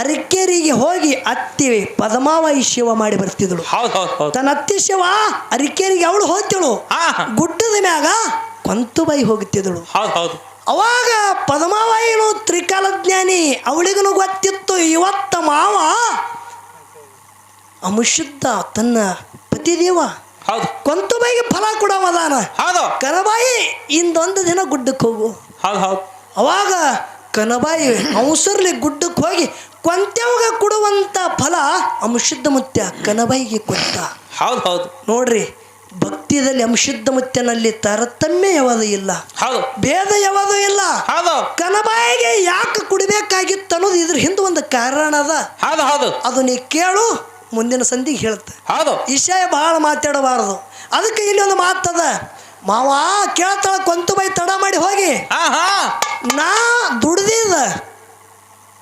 ಅರಿಕೇರಿಗೆ ಹೋಗಿ ಅತ್ತಿ ಪದ್ಮಾವಯಿ ಶಿವ ಮಾಡಿ ಬರ್ತಿದ್ಳು ಹೌದು ಹೌದು ಹೌದು. ತನ್ನ ಅತ್ತಿ ಶಿವ ಅರಿಕೇರಿಗೆ ಅವಳು ಹೋಗ್ತಿಳು. ಗುಡ್ಡದ ಮ್ಯಾಗ ಕೊಂತುಬಾಯಿ ಹೋಗ್ತಿದ್ದಳು. ಹೌದು ಹೌದು. ಅವಾಗ ಪದ್ಮಾವಾಯಿನು ತ್ರಿಕಾಲ ಜ್ಞಾನಿ ಅವಳಿಗೂ ಗೊತ್ತಿತ್ತು ಇವತ್ತ ಮಾವ ಅಮುಶುದ್ಧ ತನ್ನ ಪತಿದೇವ ಹೌದು. ಕೊಂತುಬಾಯಿಗೆ ಫಲ ಕೊಡ ಮದಾನ ಕನಬಾಯಿ ಇಂದೊಂದು ದಿನ ಗುಡ್ಡಕ್ಕೆ ಹೋಗು. ಹೌದು ಹೌದು. ಅವಾಗ ಕನಬಾಯಿ ಅವಸರ್ಲಿ ಗುಡ್ಡಕ್ಕೆ ಹೋಗಿ ಕೊಂತ್ಯವಾಗ ಕೊಡುವಂಥ ಫಲ ಅಂಶುದ್ಧ ಮುತ್ಯ ಕನಬೈಗೆ ಕೊಟ್ಟ. ಹೌದು ಹೌದು. ನೋಡ್ರಿ ಭಕ್ತಿಯಲ್ಲಿ ಅಂಶುದ್ಧ ಮುತ್ಯನಲ್ಲಿ ತಾರತಮ್ಯ ಯಾವುದು ಇಲ್ಲ. ಹೌದು. ಭೇದ ಯಾವುದು ಇಲ್ಲ. ಹೌದು. ಕನಬಾಯಿಗೆ ಯಾಕೆ ಕುಡಿಬೇಕಾಗಿತ್ತು ಅನ್ನೋದು ಇದ್ರ ಹಿಂದೆ ಒಂದು ಕಾರಣ ಅದ. ಹೌದು ಹೌದು. ಅದು ನೀ ಕೇಳು ಮುಂದಿನ ಸಂಧಿಗೆ ಹೇಳುತ್ತೆ ಹೌದು. ವಿಷಯ ಭಾಳ ಮಾತಾಡಬಾರದು. ಅದಕ್ಕೆ ಇಲ್ಲಿ ಒಂದು ಮಾತದ. ಮಾವ ಕೇಳ್ತಾಳ ಕೊಂತುಬಾಯಿ ತಡ ಮಾಡಿ ಹೋಗಿ. ನಾ ದುಡ್ದಿದ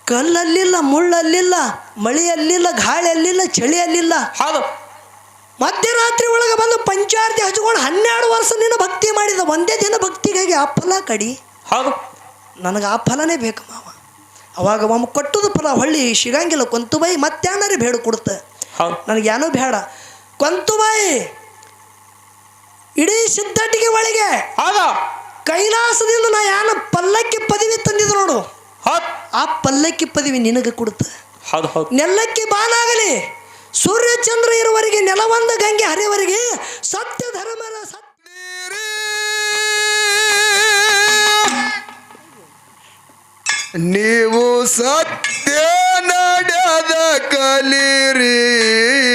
ಕಲ್ಲಲ್ಲಿಲ್ಲ ಮುಳ್ಳಲ್ಲಿಲ್ಲ ಮಳೆಯಲ್ಲಿಲ್ಲ ಗಾಳಿಯಲ್ಲಿಲ್ಲ ಗಾಳಿ ಅಲ್ಲಿಲ್ಲ ಚಳಿ ಅಲ್ಲಿಲ್ಲ ಹೌದು. ಮಧ್ಯರಾತ್ರಿ ಒಳಗೆ ಬಂದು ಪಂಚಾರತಿ ಹಚ್ಕೊಂಡು ಹನ್ನೆರಡು ವರ್ಷ ನಿನ್ನ ಭಕ್ತಿ ಮಾಡಿದ ಒಂದೇ ದಿನ ಭಕ್ತಿಗಾಗಿ ಆ ಫಲ ಕಡಿ. ಹೌದು. ನನಗೆ ಆ ಫಲನೇ ಬೇಕು ಮಾವ. ಅವಾಗ ಒಮ್ಮೆ ಕೊಟ್ಟದ ಫಲ ಹೊಳ್ಳಿ ಸಿಗಂಗಿಲ್ಲ ಕೊಂತುಬಾಯಿ ಮತ್ತಾಣರೇ ಬೇಡ ಕೊಡುತ್ತೆ ನನಗೆ ಏನೋ ಬೇಡ. ಕೊಂತುಬಾಯಿ ಇಡೀ ಸಿದ್ಧಟಿಗೆ ಒಳಗೆ ಹೌದು. ಕೈಲಾಸದಿಂದ ನಾ ಯಾನ ಪಲ್ಲಕ್ಕಿ ಪದವಿ ತಂದಿದ್ದು ನೋಡು. ಹೌದು. ಆ ಪಲ್ಲಕ್ಕಿ ಪದವಿ ನಿನಗೆ ಕೊಡುತ್ತ. ಹೌದು ಹೌದು. ನೆಲಕ್ಕೆ ಬಾನಾಗಲಿ. ಸೂರ್ಯ ಚಂದ್ರ ಇರುವವರೆಗೆ ನೆಲವಂದ ಗಂಗೆ ಹರಿಯವರೆಗೆ ಸತ್ಯ ಧರ್ಮರ ಸತ್ಯ. ನೀವು ಸತ್ಯ ನಡೆದ ಕಲಿರಿ.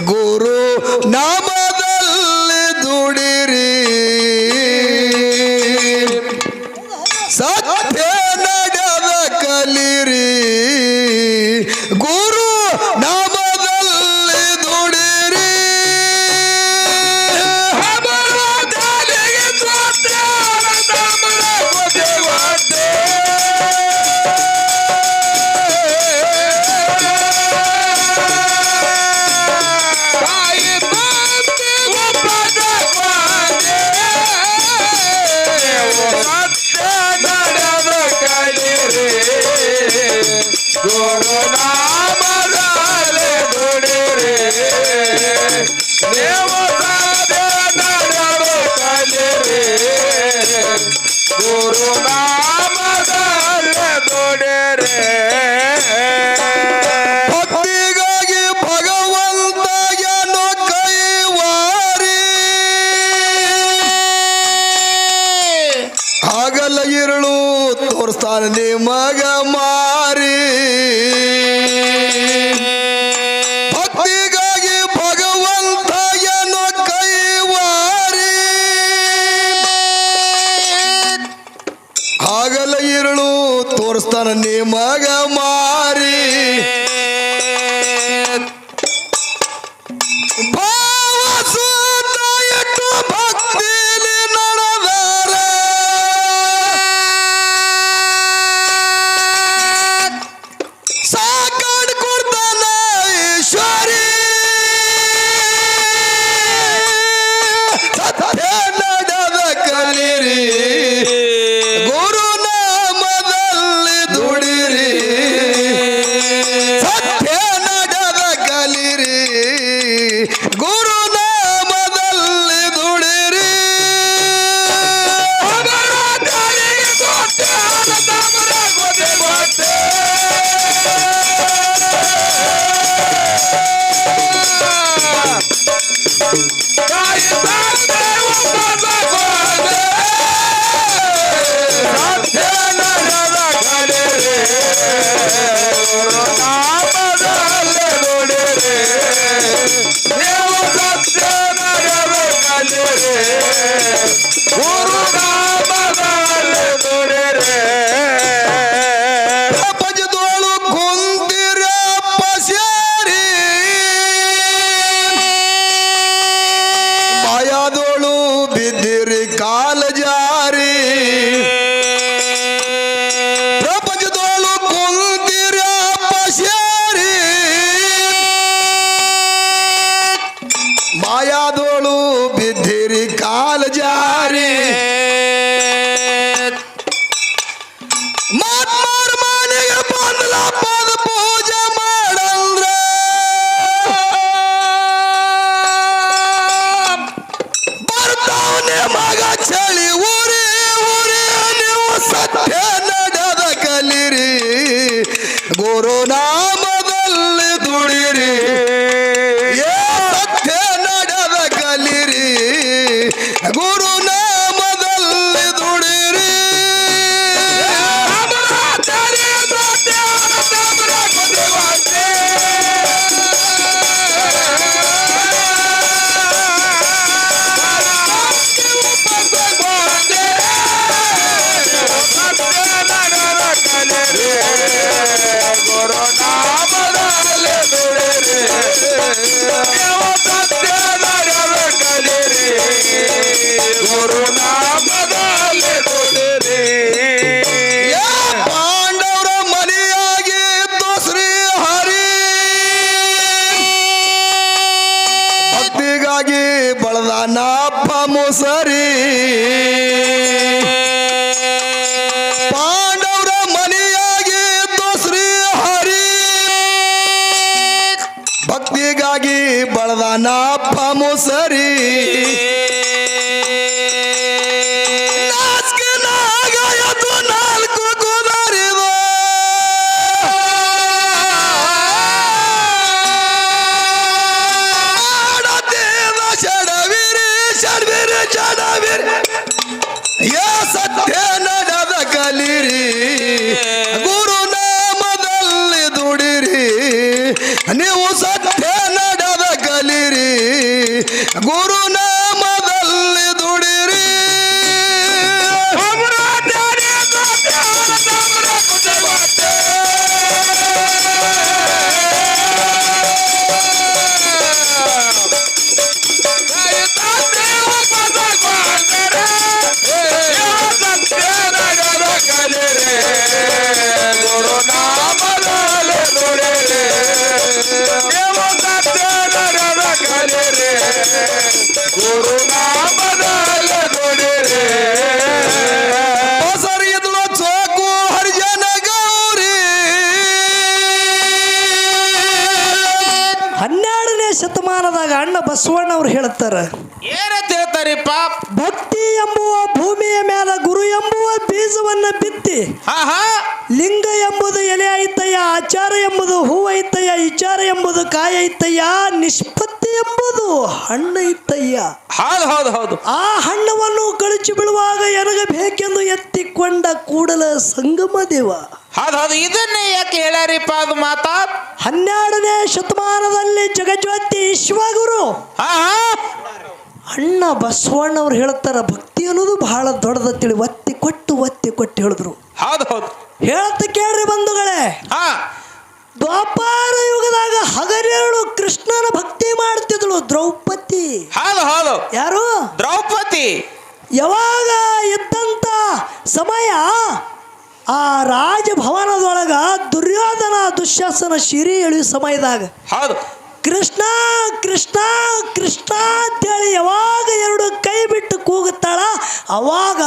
ಗುರು ನಾಮದಲ್ಲಿ Yeah. ಏ ಸತ್ಯ ನಡೆದ ಕಲಿರಿ ಶತಮಾನದಾಗ ಅಣ್ಣ ಬಸವಣ್ಣ ಅವ್ರು ಹೇಳ್ತಾರ ಏನಂತ ಹೇಳ್ತಾರಿಪ್ಪ? ಭಕ್ತಿ ಎಂಬುವ ಭೂಮಿಯ ಮೇಲೆ ಗುರು ಎಂಬುವ ಬೀಜವನ್ನ ಬಿತ್ತಿ ಹಾ ಹಾ. ಲಿಂಗ ಎಂಬುದು ಎಲೆ ಐತಯ್ಯ ಆಚಾರ ಎಂಬುದು ಹೂ ಐತಯ್ಯ ವಿಚಾರ ಎಂಬುದು ಕಾಯ ಐತಯ್ಯ ನಿಷ್ಪತ್ತಿ ಎಂಬುದು ಹಣ್ಣು ಇತ್ತಯ್ಯ. ಹೌದು ಹೌದು ಹೌದು. ಆ ಹಣ್ಣವನ್ನು ಕಳಚಿ ಬೀಳುವಾಗ ಎನಗಬೇಕೆಂದು ಎತ್ತಿಕೊಂಡ ಕೂಡಲ ಸಂಗಮ ದೇವ. ಹೌದು ಹೌದು. ಇದನ್ನೇ ಯಾಕೆ ಹೇಳ್ಯಾರಿಪ್ಪ ಅದು ಮಾತಾ? ಹನ್ನೆರಡನೇ ಶತಮಾನದಲ್ಲಿ ಜಗಜ್ಯೋತಿ ವಿಶ್ವಗುರು. ಅಣ್ಣ ಬಸವಣ್ಣವ್ರು ಹೇಳ್ತಾರ ಭಕ್ತಿ ಅನ್ನೋದು ಬಹಳ ದೊಡ್ಡದ ತಿಳಿ ಒತ್ತಿ ಕೊಟ್ಟು ಒತ್ತಿ ಕೊಟ್ಟು ಹೇಳಿದ್ರು. ಹೌದು ಹೌದು. ಹೇಳ್ತ ಕೇಳ್ರಿ ಬಂಧುಗಳೇ. ಹಾ. ದ್ವಾಪಾರ ಯುಗದಾಗ ಮಾಡ್ತಿದ್ಳು ದ್ರೌಪದಿ. ಹೌದು ಹೌದು ಯಾರು? ದ್ರೌಪದಿ. ಯಾವಾಗ ಇದ್ದಂತ ಸಮಯ? ಆ ರಾಜಭವನದೊಳಗ ದುರ್ಯೋಧನ ದುಶ್ಯಾಸನ ಶಿರಿ ಎಳೆಯುವ ಸಮಯದಾಗ. ಹೌದು. ಕೃಷ್ಣ ಕೃಷ್ಣ ಕೃಷ್ಣ ಅಂತೇಳಿ ಯಾವಾಗ ಎರಡು ಕೈ ಬಿಟ್ಟು ಕೂಗುತ್ತಾಳ ಅವಾಗ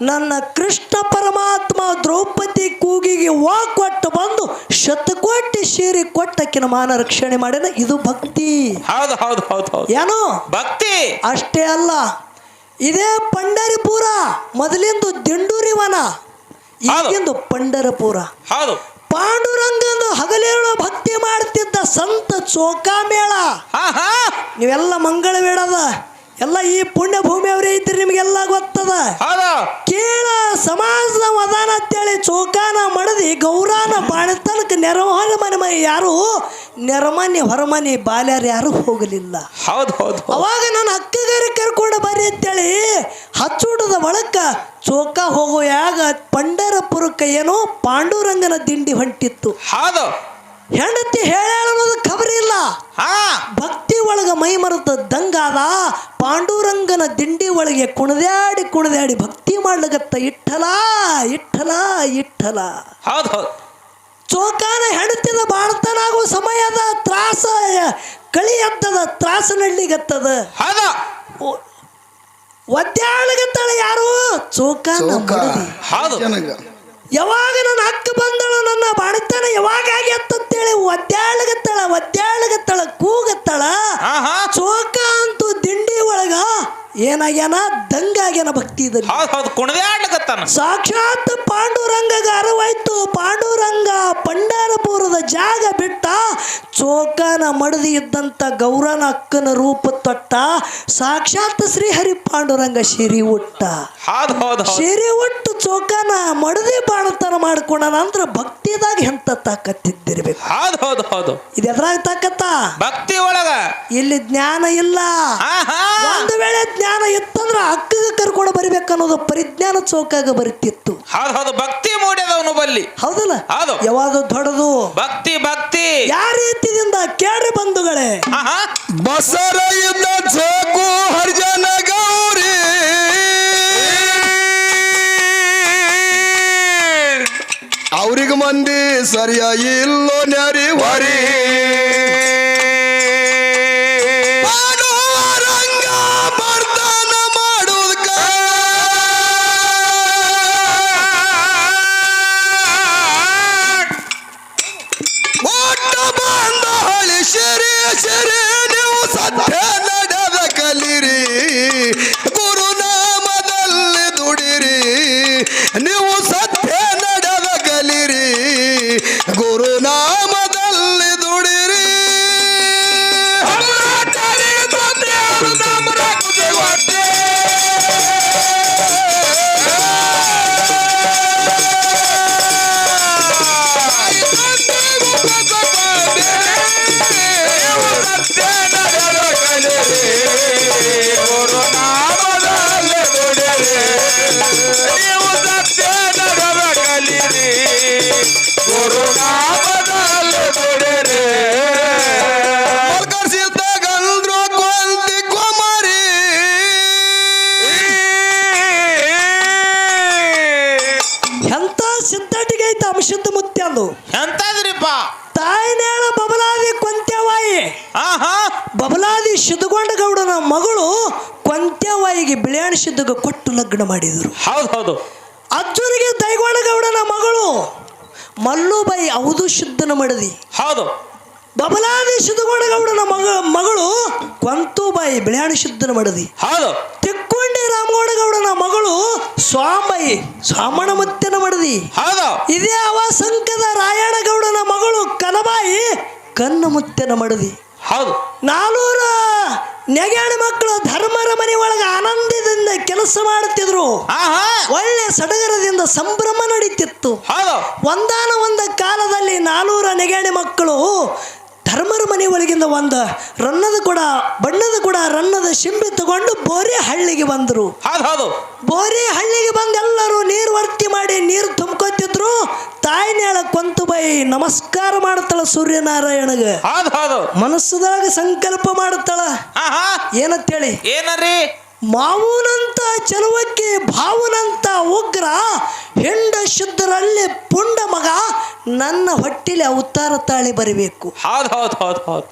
ನನ್ನ ಕೃಷ್ಣ ಪರಮಾತ್ಮ ದ್ರೌಪದಿ ಕೂಗಿಗೆ ವಾ ಕೊಟ್ಟು ಬಂದು ಶತಕೋಟಿ ಸೇರಿ ಕೊಟ್ಟಕ್ಕಿನ ಮಾನ ರಕ್ಷಣೆ ಮಾಡಿದ ಇದು ಭಕ್ತಿ. ಹೌದು ಹೌದು ಹೌದು ಹೌದು. ಏನೋ? ಭಕ್ತಿ. ಅಷ್ಟೇ ಅಲ್ಲ ಇದೇ ಪಂಡರಿಪುರ ಮೊದಲಿಂದು ದಿಂಡೂರಿವನ ಈಗಿಂದು ಪಂಡರಪುರ. ಹೌದು. ಪಾಂಡುರಂಗಂದು ಹಗಲೇಳು ಭಕ್ತಿ ಮಾಡ್ತಿದ್ದ ಸಂತ ಚೋಕಾ ಮೇಳ ನೀವೆಲ್ಲ ಮಂಗಳ ಬೇಡದ ಎಲ್ಲ ಈ ಪುಣ್ಯ ಭೂಮಿಯವರೇ ಇದ್ರಿ ನಿಮಗೆಲ್ಲ ಗೊತ್ತದ? ಕೇಳ ಸಮಾಜದ ವದಾನ ಅಂತೇಳಿ ಚೌಕಾನ ಮಡದಿ ಗೌರಾನ ಬಾಣತನಕ್ಕೆ ನೆರವನ ಮನೆ ಮನೆ ಯಾರು? ನೆರಮನೆ ಹೊರಮನೆ ಬಾಲ್ಯಾರು ಯಾರು ಹೋಗಲಿಲ್ಲ. ಹೌದು ಹೌದು ಅವಾಗ ನಾನು ಅಕ್ಕಗಾರಿ ಕರ್ಕೊಂಡು ಬರ್ರಿ ಅಂತೇಳಿ ಹಚ್ಚೂಟದ ಒಳಕ ಚೋಕ ಹೋಗೋ ಯಾಗ ಪಂಡರಪುರಕ್ಕೆ ಏನೋ ಪಾಂಡುರಂಗನ ದಿಂಡಿ ಹೊಂಟಿತ್ತು. ಹೌದು. ಹೆಂಡತಿ ಹೇಳೋದು ಅನ್ನೋದು ಖಬರಿ ಇಲ್ಲ. ಹಾ. ಭಕ್ತಿ ಒಳಗ ಮೈ ಮರೆತ ದಂಗಾದ ಪಾಂಡುರಂಗನ ದಿಂಡಿ ಒಳಗೆ ಕುಣದ್ಯಾಡಿ ಕುಣದ್ಯಾಡಿ ಭಕ್ತಿ ಮಾಡ್ಲಗತ್ತ ಇಟ್ಟಲ ಇಟ್ಟಲ ಇಟ್ಟಲ. ಹೌದು ಹೌದು. ಚೋಕಾನ ಹೆಂಡತಿದ ಬಾಳ್ತನಾಗೋ ಸಮಯದ ತ್ರಾಸ ಕಳಿ ಎತ್ತದ ತ್ರಾಸ ನಡ್ಲಿಗತ್ತದ ಹೌದು. ಒದ್ದಾಳಗತ್ತಾಳ ಯಾರು? ಚೋಕಾನ ಹೌದು. ಯಾವಾಗ ನನ್ನ ಅಕ್ಕ ಬಂದಳು ನನ್ನ ಬಾಣತನ ಯಾವಾಗ ಆಗ್ಯತ್ತಂತೇಳಿ ಒದ್ದಾಳಗತ್ತಾಳ ಒದ್ದಾಳಗತ್ತಳ ಕೂಗತ್ತಾಳ? ಚೋಕ ಅಂತೂ ದಿಂಡಿ ಒಳಗ ಏನಾಗ್ಯಾನ? ದಂಗಾಗ್ಯಾನ ಭಕ್ತಿ ಇದ್ದಲ್ಲಿ ಹೌದು ಹೌದು ಕುಣದೇ ಆಡ್ಲಕತ್ತಾನ ಸಾಕ್ಷಾತ್ ಪಾಂಡುರಂಗ ಅರವಾಯ್ತು ಪಾಂಡುರಂಗ ಪಂಡರಪುರದ ಜಾಗ ಬಿಟ್ಟ ಚೋಕನ ಮಡದಿ ಇದ್ದಂತ ಗೌರನ ಅಕ್ಕನ ರೂಪ ತೊಟ್ಟ ಸಾಕ್ಷಾತ್ ಶ್ರೀಹರಿ ಪಾಂಡುರಂಗ ಶಿರಿ ಉಟ್ಟ ಹೌದು ಹೌದು ಹೌದು. ಶಿರಿ ಉಟ್ಟು ಚೋಕನ ಮಡದಿ ಬಾಣತನ ಮಾಡ್ಕೊಂಡ ನಂತರ ಭಕ್ತಿದಾಗ ಎಂತ ತಾಕತ್ತಿದ್ದಿರ್ಬೇಕು. ಹೌದು ಹೌದು ಹೌದು. ಇದು ಎದ್ರಾಗ ತಾಕತ್ತ? ಭಕ್ತಿ ಒಳಗ. ಇಲ್ಲಿ ಜ್ಞಾನ ಇಲ್ಲ. ಹಾ ಹಾ ಒಂದು ವೇಳೆ ಜ್ಞಾನ ಇತ್ತಂದ್ರ ಅಕ್ಕಗೆ ಕರ್ಕೊಂಡು ಬರಬೇಕನ್ನೋದು ಪರಿಜ್ಞಾನ ಚೌಕಾಗ ಬರುತ್ತಿತ್ತು ಹೌದು ಹೌದು ಭಕ್ತಿ ಮೂಡ್ಯದವನು ಬಲ್ಲಿ ಹೌದಲ್ಲ? ಹೌದು. ಯಾವಾಗ ದೊಡ್ಡದು? ಭಕ್ತಿ ಭಕ್ತಿ. ಯಾವ ರೀತಿಯಿಂದ ಕೇಳ್ರಿ ಬಂಧುಗಳೇ. ಹಾ ಹಾ ಬಸರ ಇದ್ದ ಚೋಕು ಹರ್ಜನ ಗೌರಿ. ಅವ್ರಿಗೆ ಮಂದಿ ಸರಿಯ ಇಲ್ಲೋ ನ್ಯಾರಿ ವರಿ ಸಿದ್ಧಗೊಂಡ ಮಗಳು ಕೊಂತ್ಯವಾಯಿಗೆ ಬಿಳಿಯಾಣ ಸಿದ್ಧಗ ಕೊಟ್ಟು ಲಗ್ನ ಮಾಡಿದರು. ಹೌದು ಹೌದು. ದೈಗೋಣ ಗೌಡನ ಮಗಳು ಮಲ್ಲುಬಾಯಿ ಅವಧು ಶುದ್ಧನ ಮಡದಿ. ಹೌದು. ಬಬಲಾದಿ ಸಿದ್ಧಗೊಂಡ ಗೌಡನ ಮಗ ಮಗಳು ಕೊಂತುಬಾಯಿ ಬಿಳಿಯಾಣ ಶುದ್ಧನ ಮಡದಿ. ಹೌದು. ತಿಕ್ಕೊಂಡಿ ರಾಮಗೌಡ ಗೌಡನ ಮಗಳು ಸ್ವಾಮಯಿ ಸ್ವಾಮಣ ಮುತ್ತಿನ ಮಡದಿ. ಹೌದು. ಇದೇ ಅವ ಸಂಕದ ರಾಯಣ ಗೌಡನ ಮಗಳು ಕನಬಾಯಿ ಕನ್ನ ಮುತ್ತಿನ ಮಡದಿ. ಹೌದು. ನಾಲ್ವರ ನೆಗಣ ಮಕ್ಕಳು ಧರ್ಮರ ಮನೆ ಒಳಗೆ ಆನಂದದಿಂದ ಕೆಲಸ ಮಾಡುತ್ತಿದ್ರು. ಒಳ್ಳೆ ಸಡಗರದಿಂದ ಸಂಭ್ರಮ ನಡೀತಿತ್ತು. ಒಂದಾನ ಒಂದು ಕಾಲದಲ್ಲಿ ನಾಲ್ನೂರ ನೆಗೇಣಿ ಮಕ್ಕಳು ಧರ್ಮರ ಮನೆ ಒಳಗಿಂದ ಒಂದು ರನ್ನದ ಕೂಡ ಬಣ್ಣದ ಕೂಡ ರನ್ನದ ಶಿಂಬಿ ತಗೊಂಡು ಬೋರೆ ಹಳ್ಳಿಗೆ ಬಂದರು. ಬೋರೆ ಹಳ್ಳಿಗೆ ಬಂದು ಎಲ್ಲರೂ ನೀರು ವರ್ತಿ ಮಾಡಿ ನೀರು ತುಂಬ್ಕೊತಿದ್ರು. ತಾಯಿನೇಳ ಕೊಂತು ಬೈ ನಮಸ್ಕಾರ ಮಾಡ್ತಾಳ ಸೂರ್ಯನಾರಾಯಣಗೆ. ಹೌದು ಹೌದು. ಮನಸ್ಸದಾಗ ಸಂಕಲ್ಪ ಹಾ ಏನಂತೇಳಿ? ಏನರಿ? ಮಾವುನಂತ ಚಲುವಕ್ಕೆ ಭಾವುನಂತ ಉಗ್ರ ಹೆಂಡ ಶುದ್ಧರಲ್ಲಿ ಪುಂಡ ಮಗ ನನ್ನ ಹೊಟ್ಟಿಲಿ ಅವತಾರ ತಾಳಿ ಬರಬೇಕು. ಹೌದು ಹೌದು ಹೌದು ಹೌದು.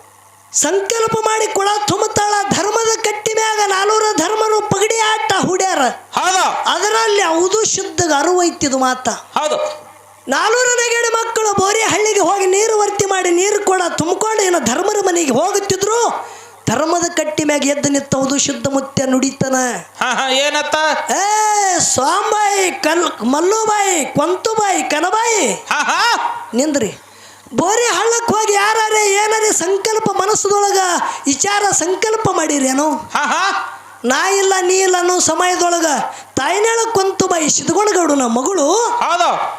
ಸಂಕಲ್ಪ ಮಾಡಿ ಕೊಳ ತುಮತಾಳ ಧರ್ಮದ ಕಟ್ಟಿ ಮ್ಯಾಗ ನಾಲ್ವರ ಧರ್ಮರು ಪಗಡಿ ಆಟ ಹುಡ್ಯಾರ. ಹೌದು. ಅದರಲ್ಲಿ ಯಾವುದು ಶುದ್ಧಗ ಅರುವೈತಿದು ಮಾತ. ಹೌದು. ನಾಲ್ವರು ನೆಗಡಿ ಮಕ್ಕಳು ಬೋರಿ ಹಳ್ಳಿಗೆ ಹೋಗಿ ನೀರು ವರ್ತಿ ಮಾಡಿ ನೀರು ಕೊಡ ತುಂಬಿಕೊಂಡು ಏನೋ ಧರ್ಮರ ಮನೆಗೆ ಹೋಗುತ್ತಿದ್ರು. ಧರ್ಮದ ಕಟ್ಟಿ ಮ್ಯಾಗ ಎದ್ದು ನಿತ್ತವುದು ಶುದ್ಧ ಮುತ್ಯ ನುಡಿತನ. ಹಾ ಹಾ ಏನತ್ತ? ಏ ಸ್ವಾಂಬಾಯಿ ಕಲ್ ಮಲ್ಲುಬಾಯಿ ಕೊಂತುಬಾಯಿ ಕನಬಾಯಿ. ಹಾ ಹಾ. ನಿಂದ್ರಿ. ಬೋರಿ ಹಳ್ಳಕ್ಕೆ ಹೋಗಿ ಯಾರೇ ಏನಾರೇ ಸಂಕಲ್ಪ ಮನಸ್ಸದೊಳಗ ವಿಚಾರ ಸಂಕಲ್ಪ ಮಾಡಿರೇನು. ಹಾ ಹಾ. ನಾ ಇಲ್ಲ ನೀ ಇಲ್ಲ ಅನ್ನೋ ಸಮಯದೊಳಗ ತಾಯಿನೇಳ ಕುಂತು ಬಾಯಿ ಸಿದ್ಧಗೊಂಡಗೌಡು ನಮ್ಮ ಮಗಳು.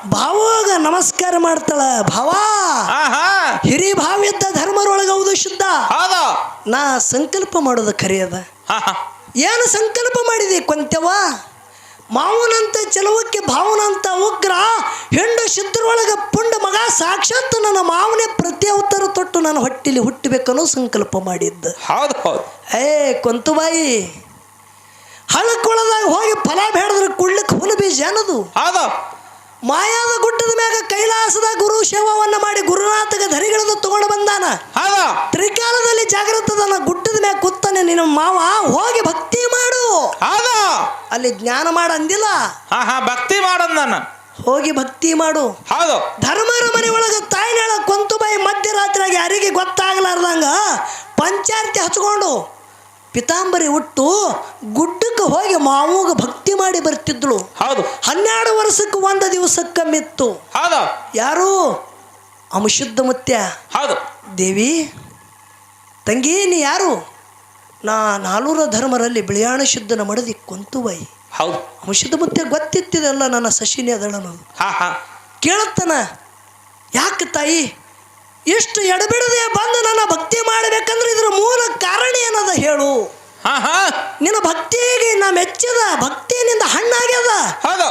ಭಾವಾಗ ನಮಸ್ಕಾರ ಮಾಡ್ತಾಳ. ಭಾವ ಹಿರಿ ಭಾವ ಹಿರಿ ಭಾವಿದ್ದ ಧರ್ಮರೊಳಗ ಹೌದು ಶುದ್ಧ. ನಾ ಸಂಕಲ್ಪ ಮಾಡೋದು ಕರೆಯದ ಏನು ಸಂಕಲ್ಪ ಮಾಡಿದೆ ಕೊಂತ್ಯವ ಮಾವನಂತ ಚಲವಕ್ಕೆ ಭಾವನಂತ ಉಗ್ರ ಹೆಂಡು ಶುದ್ಧರೊಳಗ ಪುಂಡ ಮಗ ಸಾಕ್ಷಾತ್ ನನ್ನ ಮಾವನೇ ಪ್ರತಿ ಅವತಾರ ತೊಟ್ಟು ನಾನು ಹೊಟ್ಟಿಲಿ ಹುಟ್ಟಬೇಕನ್ನೋ ಸಂಕಲ್ಪ ಮಾಡಿದ್ದು. ಹೌದು ಹೌದು. ಏ ಕೊಂತುಬಾಯಿ ಹಳಕೊಳದಾಗ ಹೋಗಿ ಫಲ ಬೇಡದ್ರೆ ಕುಳ್ಳಕ್ಕೆ ಹುಲು ಬೀಜ ಅನ್ನೋದು. ಹೌದು. ಮಾಯಾದ ಗುಡ್ಡದ ಮ್ಯಾಗ ಕೈಲಾಸದ ಗುರು ಶವವನ್ನು ಮಾಡಿ ಗುರುನಾಥಗ ಧರಿಗಳನ್ನು ತಗೊಂಡು ಬಂದಾನ. ಹೌದು. ತ್ರಿಕಾಲದಲ್ಲಿ ಜಾಗೃತದನ ಗುಡ್ಡದ ಮ್ಯಾಗ ಕುತ್ತಾನೆ ನಿನ್ನ ಮಾವ ಹೋಗಿ ಭಕ್ತಿ ಮಾಡು. ಹೌದು. ಅಲ್ಲಿ ಜ್ಞಾನ ಮಾಡ ಅಂದಿಲ್ಲ. ಹಾ ಹಾ ಭಕ್ತಿ ಮಾಡಂದಾನ ಹೋಗಿ ಭಕ್ತಿ ಮಾಡು. ಹೌದು. ಧರ್ಮರ ಮನೆ ಒಳಗೆ ತಾಯಿನೇಳ ಕೊಂತುಬಾಯಿ ಮಧ್ಯರಾತ್ರಿಯಾಗಿ ಯಾರಿಗೆ ಗೊತ್ತಾಗ್ಲಾರ್ದಂಗ ಪಂಚಾರ್ತಿ ಹಚ್ಕೊಂಡು ಪಿತಾಂಬರಿ ಉಟ್ಟು ಗುಡ್ಡಕ್ಕೆ ಹೋಗಿ ಮಾವೂಗ ಭಕ್ತಿ ಮಾಡಿ ಬರ್ತಿದ್ಳು. ಹೌದು. ಹನ್ನೆರಡು ವರ್ಷಕ್ಕೆ ಒಂದು ದಿವಸಕ್ಕೆ ಮಿತ್ತು ಹೌದು. ಯಾರು? ಅಮಶುದ್ಧ ಮುತ್ಯ. ಹೌದು. ದೇವಿ ತಂಗಿ ನೀ ಯಾರು? ನಾ ನಾಲ್ವರ ಧರ್ಮರಲ್ಲಿ ಬಿಳಿಯಾಣ ಶುದ್ಧನ ಮಡದಿ ಕೊಂತುಬಾಯಿ ಹೌದು. ಅಮಶುದ್ಧ ಮುತ್ಯ ಗೊತ್ತಿತ್ತಿದೆಲ್ಲ ನನ್ನ ಸಶಿನಿ ಅದಳ ಕೇಳತ್ತನ ಹಾ ಹಾ. ಕೇಳುತ್ತಾನ? ಯಾಕೆ ತಾಯಿ? ಇಷ್ಟು ಎಡಬಿಡದೆ ಬಂದು ನನ್ನ ಭಕ್ತಿ ಮಾಡಬೇಕಂದ್ರೆ ಇದ್ರ ಮೂಲ ಕಾರಣ ಏನದ ಹೇಳು? ನಿನ್ನ ಭಕ್ತಿಗೆ ನಾ ಮೆಚ್ಚದ ಭಕ್ತಿಯಿಂದ ಹಣ್ಣಾಗ್ಯದ.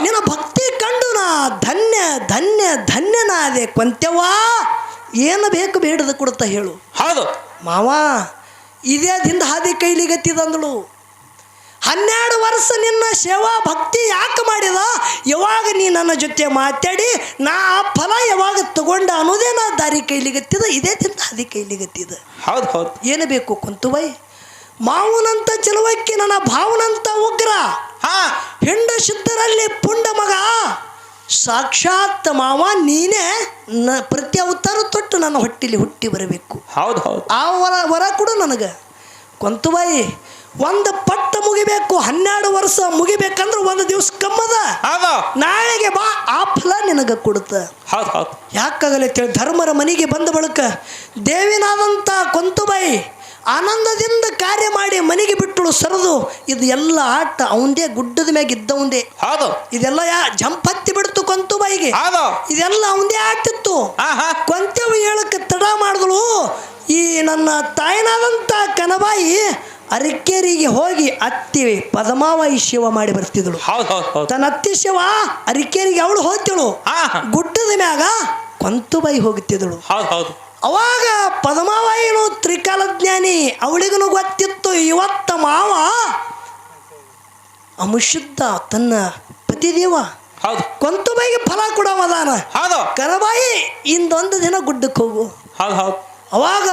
ನಿನ್ನ ಭಕ್ತಿ ಕಂಡು ನಾ ಧನ್ಯ ಧನ್ಯ ಧನ್ಯನಾದೆ ಕೊಂತೆವಾ ಏನು ಬೇಕು ಬೇಡದ ಕೊಡುತ್ತ ಹೇಳು. ಹೌದು. ಮಾವ ಇದೇ ದಿಂದ ಹಾದಿ ಕೈಲಿಗತ್ತಿದಂದಳು. ಹನ್ನೆರಡು ವರ್ಷ ನಿನ್ನ ಸೇವಾ ಭಕ್ತಿ ಯಾಕೆ ಮಾಡಿದ? ಯಾವಾಗ ನೀ ನನ್ನ ಜೊತೆ ಮಾತಾಡಿ ನಾ ಆ ಫಲ ಯಾವಾಗ ತಗೊಂಡ ಅನ್ನೋದೇ ನಾ ದಾರಿ ಕೈಲಿಗತ್ತಿದ ಇದೇ ತಿಂತ ಅದೇ ಕೈಲಿಗತ್ತಿದ ಹೌದು ಹೌದು. ಏನು ಬೇಕು ಕುಂತುಬೈ? ಮಾವನಂತ ಚಲುವಕ್ಕೆ ನನ್ನ ಭಾವನಂತ ಉಗ್ರ. ಹಾ. ಹೆಂಡ ಶುದ್ಧರಲ್ಲಿ ಪುಂಡ ಮಗ. ಸಾಕ್ಷಾತ್ ಮಾವ ನೀನೇ ನ ಪ್ರತಿ ಅವತಾರ ತೊಟ್ಟು ನನ್ನ ಹೊಟ್ಟಿಲಿ ಹುಟ್ಟಿ ಬರಬೇಕು. ಹೌದು ಹೌದು. ಆ ವರ ವರ ಕೊಡು ನನಗೆ. ಕೊಂತುಬಾಯಿ ಒಂದು ಪಟ್ಟ ಮುಗಿಬೇಕು ಹನ್ನೆರಡು ವರ್ಷ ಮುಗಿಬೇಕಂದ್ರೆ ಒಂದು ದಿವಸ ಕಮ್ಮದ. ನಾಳೆಗೆ ಬಾ ಆ ಫಲ ನಿನಗೆ ಕೊಡುತ್ತ. ಹೌದು ಹೌದು. ಯಾಕಾಗಲಿ ಅಂತೇಳಿ ಧರ್ಮರ ಮನೆಗೆ ಬಂದ ಬಳಿಕ ದೇವಿನಾದಂಥ ಕೊಂತುಬಾಯಿ ಆನಂದದಿಂದ ಕಾರ್ಯ ಮಾಡಿ ಮನೆಗೆ ಬಿಟ್ಟಳು ಸರದು. ಇದು ಎಲ್ಲ ಆಟ ಅವಂದೇ ಗುಡ್ಡದ ಮ್ಯಾಗ ಇದ್ದವಂದೇ. ಹೌದು. ಇದೆಲ್ಲ ಯಾ ಜಂಪತ್ತಿ ಹತ್ತಿ ಬಿಡ್ತು ಕೊಂತುಬಾಯಿಗೆ ಹೌದು. ಇದೆಲ್ಲ ಅವಂದೇ ಆಟಿತ್ತು ಕೊಂತೆವು ಹೇಳಕ್ಕೆ ತಡ ಮಾಡಿದಳು. ಈ ನನ್ನ ತಾಯಿನಾದಂಥ ಕನಬಾಯಿ ಅರಿಕೇರಿಗೆ ಹೋಗಿ ಅತ್ತಿ ಪದಮಾವಾಯಿ ಶಿವ ಮಾಡಿ ಬರ್ತಿದ್ಳು ಹೌದು ಹೌದು ಹೌದು. ತನ್ನ ಅತ್ತಿ ಶಿವ ಅರಿಕೇರಿಗೆ ಅವಳು ಹೋಗ್ತಿಳು ಗುಡ್ಡದ ಮ್ಯಾಗ ಕೊಂತುಬಾಯಿ ಹೌದು ಅವಾಗ ಪದ್ಮಾವಾಯಿನು ತ್ರಿಕಾಲಜ್ಞಾನಿ ಅವಳಿಗೂ ಗೊತ್ತಿತ್ತು ಇವತ್ತ ಮಾವ ಅಮುಶುದ್ಧ ತನ್ನ ಪತಿದೇವ. ಹೌದು. ಕೊಂತುಬಾಯಿಗೆ ಫಲ ಕೊಡವದಾನ ಕನಬಾಯಿ ಇಂದೊಂದು ದಿನ ಗುಡ್ಡಕ್ಕೆ ಹೋಗು. ಹೌದು ಹೌದು. ಅವಾಗ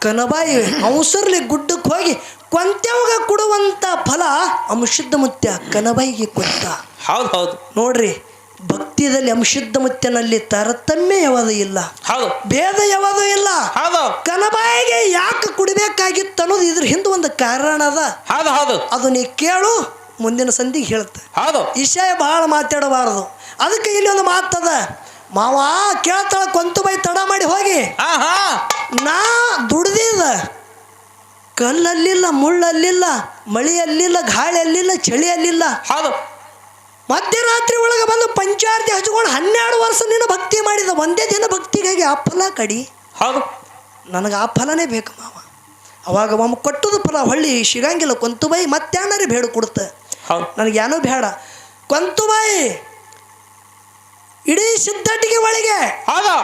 ಕನಬಾಯಿ ಅವಸರ್ಲಿ ಗುಡ್ಡಕ್ಕೆ ಹೋಗಿ ಕೊಂತೆವಾಗ ಕೊಡುವಂಥ ಫಲ ಅಂಶುದ್ಧ ಮುತ್ಯ ಕನಬೈಗೆ ಕೊಟ್ಟ. ಹೌದು ಹೌದು. ನೋಡ್ರಿ ಭಕ್ತಿಯಲ್ಲಿ ಅಂಶುದ್ಧ ಮುತ್ಯನಲ್ಲಿ ತಾರತಮ್ಯ ಯಾವುದು ಇಲ್ಲ. ಹೌದು. ಭೇದ ಯಾವುದು ಇಲ್ಲ. ಹೌದು. ಕನಬಾಯಿಗೆ ಯಾಕೆ ಕುಡಿಬೇಕಾಗಿತ್ತು ಅನ್ನೋದು ಇದ್ರ ಹಿಂದೆ ಒಂದು ಕಾರಣ ಅದ. ಹೌದು ಹೌದು. ಅದು ನೀ ಕೇಳು ಮುಂದಿನ ಸಂಧಿಗೆ ಹೇಳುತ್ತೆ ಹೌದು. ವಿಷಯ ಬಹಳ ಮಾತಾಡಬಾರದು. ಅದಕ್ಕೆ ಇಲ್ಲಿ ಒಂದು ಮಾತದ. ಮಾವ ಕೇಳ್ತಾಳ ಕೊಂತುಬೈ ತಡ ಮಾಡಿ ಹೋಗಿ. ನಾ ದುಡ್ದಿದ. ಕಲ್ಲಲ್ಲಿಲ್ಲ ಮುಳ್ಳಲ್ಲಿಲ್ಲ ಮಳೆಯಲ್ಲಿಲ್ಲ ಗಾಳಿಯಲ್ಲಿಲ್ಲ ಗಾಳಿ ಅಲ್ಲಿಲ್ಲ ಚಳಿ ಅಲ್ಲಿಲ್ಲ ಹೌದು. ಮಧ್ಯರಾತ್ರಿ ಒಳಗೆ ಬಂದು ಪಂಚಾರತಿ ಹಚ್ಕೊಂಡು ಹನ್ನೆರಡು ವರ್ಷ ನೀನು ಭಕ್ತಿ ಮಾಡಿದ ಒಂದೇ ದಿನ ಭಕ್ತಿಗಾಗಿ ಆ ಫಲ ಕಡಿ. ಹೌದು. ನನಗೆ ಆ ಫಲನೇ ಬೇಕು ಮಾವ. ಅವಾಗ ಒಮ್ಮೆ ಕೊಟ್ಟದ ಫಲ ಹೊಳ್ಳಿ ಸಿಗಂಗಿಲ್ಲ ಕೊಂತುಬಾಯಿ ಮತ್ತೇನಾರಿ ಬೇಡ ಕೊಡುತ್ತೆ ನನಗೆ ಏನೋ ಬೇಡ. ಕೊಂತುಬಾಯಿ ಇಡೀ ಸಿದ್ಧಟಿಗೆ ಒಳಗೆ ಹೌದು.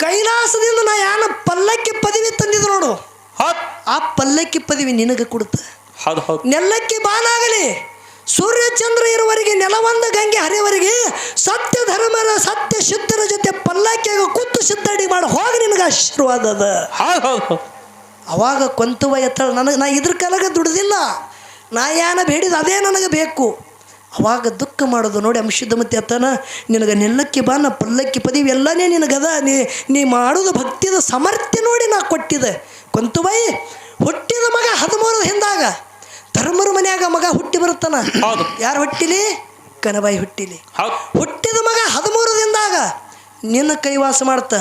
ಕೈಲಾಸದಿಂದ ನಾ ಯಾನ ಪಲ್ಲಕ್ಕಿ ಪದವಿ ತಂದಿದ್ದು ನೋಡು. ಹೌದು. ಆ ಪಲ್ಲಕ್ಕಿ ಪದವಿ ನಿನಗೆ ಕೊಡುತ್ತೆ. ಹೌದು ಹೌದು. ನೆಲಕ್ಕೆ ಬಾನಾಗಲಿ. ಸೂರ್ಯ ಚಂದ್ರ ಇರುವವರೆಗೆ ನೆಲವಂದ ಗಂಗೆ ಹರಿಯವರೆಗೆ ಸತ್ಯ ಧರ್ಮರ ಸತ್ಯ ಶುದ್ಧರ ಜೊತೆ ಪಲ್ಲಕ್ಕಿಯಾಗ ಕೂತು ಸಿದ್ಧಡಿ ಮಾಡಿ. ಹೋಗಿ ನಿನಗೆ ಆಶೀರ್ವಾದ ಅದ. ಅವಾಗ ಕೊಂತುವ ಎತ್ತಳ. ನನಗೆ ನಾ ಇದ್ರ ಕಾಲಾಗ ದುಡ್ದಿಲ್ಲ. ನಾ ಯಾನ ಬೇಡಿದ ಅದೇ ನನಗೆ ಬೇಕು. ಅವಾಗ ದುಃಖ ಮಾಡೋದು ನೋಡಿ ಅಂಶುದ್ಧ ಮತ್ತೆ ಅತ್ತನ ನಿನಗೆ ನೆಲ್ಲಕ್ಕಿ ಬಾ ನಾ ಪಲ್ಲಕ್ಕಿ ಪದವಿ ಎಲ್ಲನೇ ನಿನಗದ. ನೀ ನೀ ಮಾಡೋದು ಭಕ್ತಿದ ಸಮರ್ಥ್ಯ ನೋಡಿ ನಾ ಕೊಟ್ಟಿದ್ದೆ ಕೊಂತುಬಾಯಿ ಹುಟ್ಟಿದ ಮಗ ಹದಿಮೂರು ಹಿಂದಾಗ ಧರ್ಮರ ಮನ್ಯಾಗ ಮಗ ಹುಟ್ಟಿ ಬರುತ್ತಾನ? ಹೌದು. ಯಾರು ಹುಟ್ಟಿಲಿ? ಕನಬಾಯಿ ಹುಟ್ಟಿಲಿ. ಹೌದು. ಹುಟ್ಟಿದ ಮಗ ಹದಿಮೂರು ದಿನದಾಗ ನಿನ್ನ ಕೈವಾಸ ಮಾಡ್ತ.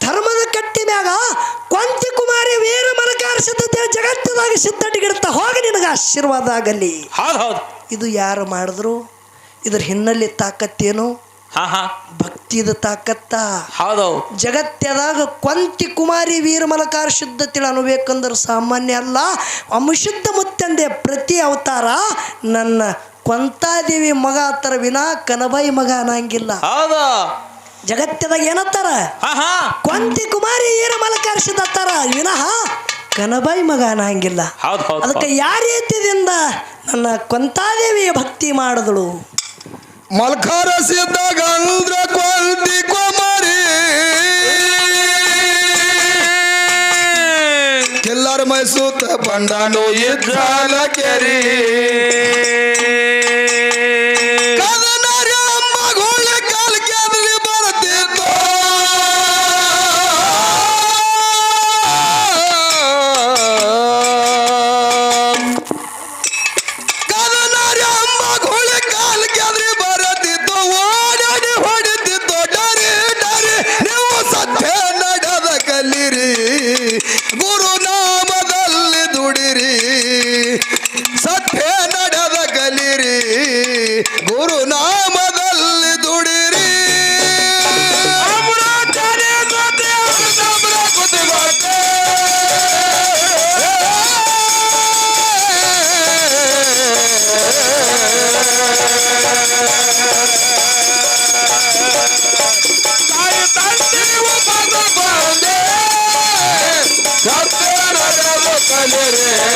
ಧರ್ಮದ ಕಟ್ಟಿ ಮ್ಯಾಗ ಕೊಂತಿ ಕುಮಾರಿ ವೀರ ಮನಕಾರ ಸಿದ್ಧತೆ ಜಗತ್ತದಾಗ ಸಿದ್ಧಟಿಗಿಡ್ತಾ ಹೋಗಿ ನಿನಗೆ ಆಶೀರ್ವಾದ ಆಗಲಿ. ಹೌದು ಹೌದು. ಇದು ಯಾರು ಮಾಡಿದ್ರು? ಇದ್ರ ಹಿನ್ನೆಲೆ ತಾಕತ್ತೇನು? ಭಕ್ತಿದ ತಾಕತ್ತ. ಹೌದು. ಜಗತ್ತದಾಗ ಕೊಂತಿ ಕುಮಾರಿ ವೀರಮಲಕಾರ ಶುದ್ಧ ತಿಳ ಅನ್ಬೇಕಂದ್ರೆ ಸಾಮಾನ್ಯ ಅಲ್ಲ. ಅಮಶುದ್ಧ ಮುತ್ತಂದೆ ಪ್ರತಿ ಅವತಾರ ನನ್ನ ಕೊಂತಾದೇವಿ ಮಗ ಆತರ ವಿನಾ ಕನಬಾಯಿ ಮಗ ಅನ್ನಂಗಿಲ್ಲ. ಹೌದು. ಜಗತ್ತದಾಗ ಏನತ್ತಾರ ಕೊಂತಿ ಕುಮಾರಿ ವೀರಮಲಕಾರ ಶುದ್ಧ ಅತ್ತಾರ ವಿನಃ ಕನಬಾಯಿ ಮಗ ಅನ್ನಂಗಿಲ್ಲ. ಅದಕ್ಕೆ ಯಾವ ರೀತಿಯಿಂದ ನನ್ನ ಕೊಂತಾದೇವಿಯ ಭಕ್ತಿ ಮಾಡಿದಳು? ಮಲ್ಖಾರ ಸಿದ್ಧ ಗಂದ್ರ ಕೊಂತಿ ಕುಮಾರಿ. ಕೆಲ್ಲರ ಮೈಸೂತ ಬಂಡಾನು ಇದ್ದಾಲ ಕೆರಿ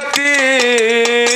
Bati